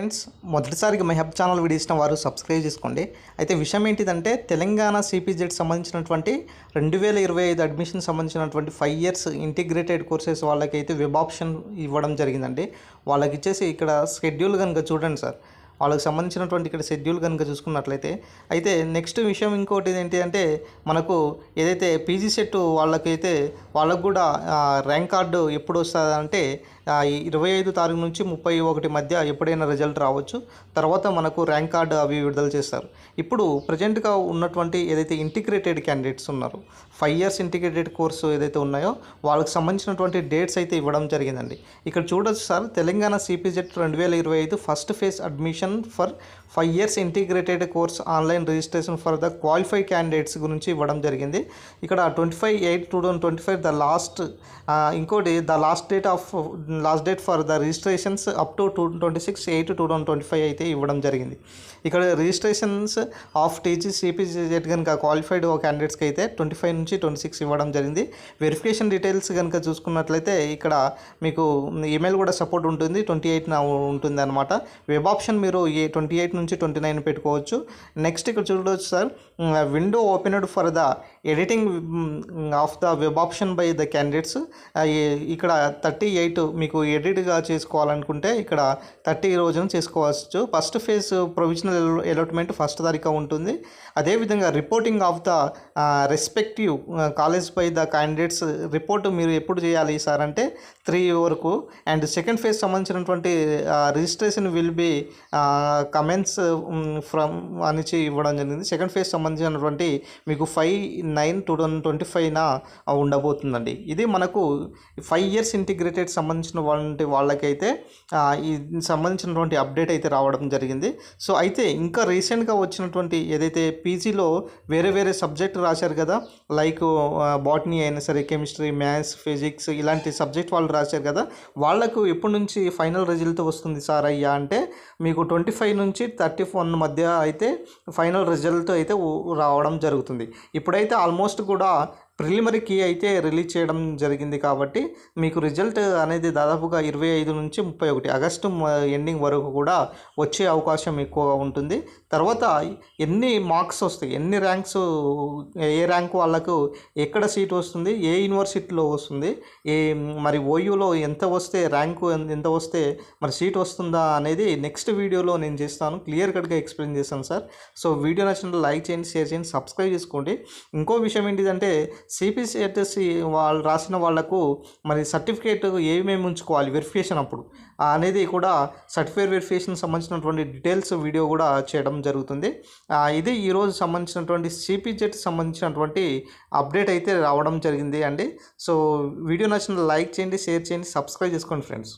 Friends మొదటిసారిగా my hub channel video ఇచ్చిన వారు సబ్స్క్రైబ్ చేసుకోండి. అయితే విషయం ఏంటిదంటే తెలంగాణ సిపిజెడ్ సంబంధించినటువంటి రెండు వేల ఇరవై ఐదు అడ్మిషన్ సంబంధించినటువంటి ఫైవ్ ఇయర్స్ ఇంటిగ్రేటెడ్ కోర్సెస్ వాళ్ళకైతే వెబ్ ఆప్షన్ ఇవ్వడం జరిగిందండి. వాళ్ళకి ఇచ్చేసి ఇక్కడ షెడ్యూల్ కనుక చూడండి సార్. వాళ్ళకి సంబంధించినటువంటి ఇక్కడ షెడ్యూల్ కనుక చూసుకున్నట్లయితే అయితే నెక్స్ట్ విషయం ఇంకోటి ఏంటి అంటే మనకు ఏదైతే పీజీ సెట్ వాళ్ళకైతే వాళ్ళకు కూడా ర్యాంక్ కార్డు ఎప్పుడు వస్తుంది అంటే ఇరవై ఐదు తారీఖు నుంచి ముప్పై ఒకటి మధ్య ఎప్పుడైనా రిజల్ట్ రావచ్చు. తర్వాత మనకు ర్యాంక్ కార్డు అవి విడుదల చేస్తారు. ఇప్పుడు ప్రజెంట్గా ఉన్నటువంటి ఏదైతే ఇంటిగ్రేటెడ్ క్యాండిడేట్స్ ఉన్నారు ఫైవ్ ఇయర్స్ ఇంటిగ్రేటెడ్ కోర్సు ఏదైతే ఉన్నాయో వాళ్ళకి సంబంధించినటువంటి డేట్స్ అయితే ఇవ్వడం జరిగిందండి. ఇక్కడ చూడొచ్చు సార్ తెలంగాణ సిపిజెట్ రెండు వేల ఇరవై ఐదు first phase admission for five years integrated course online registration for the qualify candidates గురించి ఇవ్వడం జరిగింది. ఇక్కడ twenty five eight two thousand twenty five the last ఇంకోటి the last date of last date for the registrations up to two twenty six eight two thousand twenty five అయితే ఇవ్వడం జరిగింది. ఇక్కడ registrations of TG CPGET కనుక qualified క్యాండిడేట్స్కి అయితే twenty five నుంచి twenty six ఇవ్వడం జరిగింది. వెరిఫికేషన్ డీటెయిల్స్ కనుక చూసుకున్నట్లయితే ఇక్కడ మీకు ఈమెయిల్ కూడా సపోర్ట్ ఉంటుంది. ట్వంటీ ఎయిట్ ఉంటుంది అనమాట వెబ్ ఆప్షన్ మీరు ఏ ట్వంటీ ఎయిట్ నుంచి ట్వంటీ నైన్ పెట్టుకోవచ్చు. నెక్స్ట్ ఇక్కడ చూడవచ్చు sir window opened for the editing of the web option by the candidates ఇక్కడ థర్టీ ఎయిట్ మీకు ఎడిట్గా చేసుకోవాలనుకుంటే ఇక్కడ థర్టీ రోజున చేసుకోవచ్చు. First phase provisional allotment first తారీఖు ఉంటుంది. అదేవిధంగా reporting of the respective college by the candidates report మీరు ఎప్పుడు చేయాలి సార్ అంటే త్రీ వరకు. అండ్ సెకండ్ ఫేజ్ సంబంధించినటువంటి registration will be commence from అనేసి ఇవ్వడం జరిగింది. సెకండ్ ఫేజ్ సంబంధించినటువంటి మీకు five nine two thousand twenty ఫైవ్న ఉండబోతుందండి. ఇది మనకు ఫైవ్ ఇయర్స్ ఇంటిగ్రేటెడ్ సంబంధించిన వాళ్ళ వాళ్ళకైతే ఈ సంబంధించినటువంటి అప్డేట్ అయితే రావడం జరిగింది. సో అయితే ఇంకా రీసెంట్గా వచ్చినటువంటి ఏదైతే పీజీలో వేరే వేరే సబ్జెక్ట్ రాశారు కదా లైక్ బాటనీ అయినా సరే కెమిస్ట్రీ మ్యాథ్స్ ఫిజిక్స్ ఇలాంటి సబ్జెక్ట్ వాళ్ళు రాశారు కదా వాళ్ళకు ఎప్పటి నుంచి ఫైనల్ రిజల్ట్ వస్తుంది సార్ అయ్యా అంటే మీకు ట్వంటీ ఫైవ్ నుంచి థర్టీ వన్ మధ్య అయితే ఫైనల్ రిజల్ట్ అయితే రావడం జరుగుతుంది. ఇప్పుడైతే ఆల్మోస్ట్ కూడా ప్రిలిమరీ కీ అయితే రిలీజ్ చేయడం జరిగింది కాబట్టి మీకు రిజల్ట్ అనేది దాదాపుగా ఇరవై ఐదు నుంచి ముప్పై ఒకటి ఆగస్టు ఎండింగ్ వరకు కూడా వచ్చే అవకాశం ఎక్కువగా ఉంటుంది. తర్వాత ఎన్ని మార్క్స్ వస్తాయి ఎన్ని ర్యాంక్స్ ఏ ర్యాంక్ వాళ్ళకు ఎక్కడ సీట్ వస్తుంది ఏ యూనివర్సిటీలో వస్తుంది ఏ మరి ఓయూలో ఎంత వస్తే ర్యాంకు ఎంత వస్తే మరి సీట్ వస్తుందా అనేది నెక్స్ట్ వీడియోలో నేను చేస్తాను. క్లియర్ కట్గా ఎక్స్ప్లెయిన్ చేస్తాను సార్. సో వీడియో నచ్చినట్టు లైక్ చేయండి షేర్ చేయండి సబ్స్క్రైబ్ చేసుకోండి. ఇంకో విషయం ఏంటిదంటే సిపిసిఎస్సి వాళ్ళు రాసిన వాళ్ళకు మరి సర్టిఫికేట్ ఏమేమి ఉంచుకోవాలి వెరిఫికేషన్ అప్పుడు? అనేది కూడా సర్టిఫికేట్ వెరిఫికేషన్ సంబంధించినటువంటి డీటెయిల్స్ వీడియో కూడా చేయడం జరుగుతుంది. ఇది ఈరోజు సంబంధించినటువంటి సిపిజెట్ సంబంధించినటువంటి అప్డేట్ అయితే రావడం జరిగింది అండి. సో వీడియో నచ్చిన లైక్ చేయండి షేర్ చేయండి సబ్స్క్రైబ్ చేసుకోండి ఫ్రెండ్స్.